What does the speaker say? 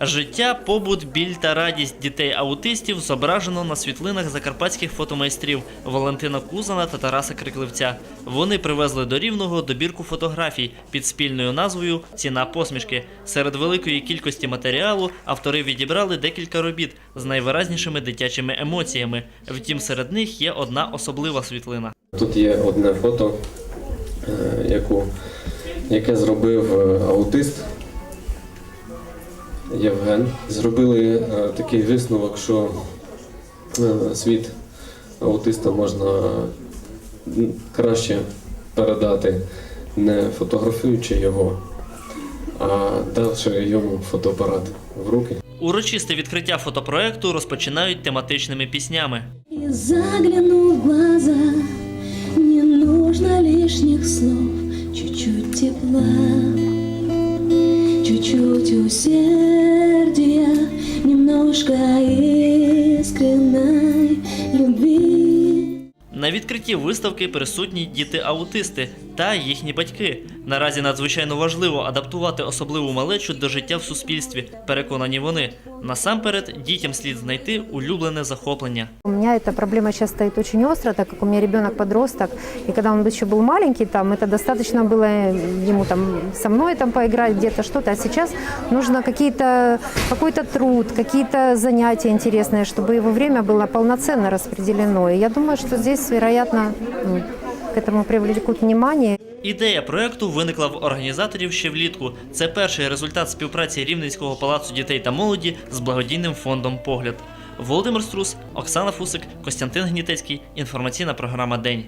Життя, побут, біль та радість дітей-аутистів зображено на світлинах закарпатських фотомайстрів Валентина Кузана та Тараса Крикливця. Вони привезли до рівного добірку фотографій під спільною назвою Ціна посмішки. Серед великої кількості матеріалу автори відібрали декілька робіт з найвиразнішими дитячими емоціями. Втім, серед них є одна особлива світлина. Тут є одне фото, е, яку, яке зробив е, аутист Євген. Зробили е, такий висновок, що е, світ аутиста можна краще передати не фотографуючи його, а давши йому фотоапарат в руки. Урочисте відкриття фотопроекту розпочинають тематичними піснями. Загляну в глаза, не нужно лишних слов, чуть-чуть тепла, чуть-чуть усердия, немножко искренней любви. На відкритті виставки присутні діти-аутисти та їхні батьки. Наразі надзвичайно важливо адаптувати особливу малечу до життя в суспільстві. Переконані вони. Насамперед, дітям слід знайти улюблене захоплення. У меня эта проблема сейчас стоит очень остро, так как у меня ребенок подросток, и когда он еще был маленький, там это достаточно было ему там со мной там поиграть где-то что-то, а сейчас нужно какие-то какой-то труд, какие-то занятия интересные, чтобы его время было полноценно распределено. И я думаю, что здесь, вероятно, ну, к этому привлекут внимание. Ідея проекту виникла в організаторів ще влітку. Це перший результат співпраці Рівненського палацу дітей та молоді з благодійним фондом Погляд. Володимир Струс, Оксана Фусик, Костянтин Гнітецький. Інформаційна програма День.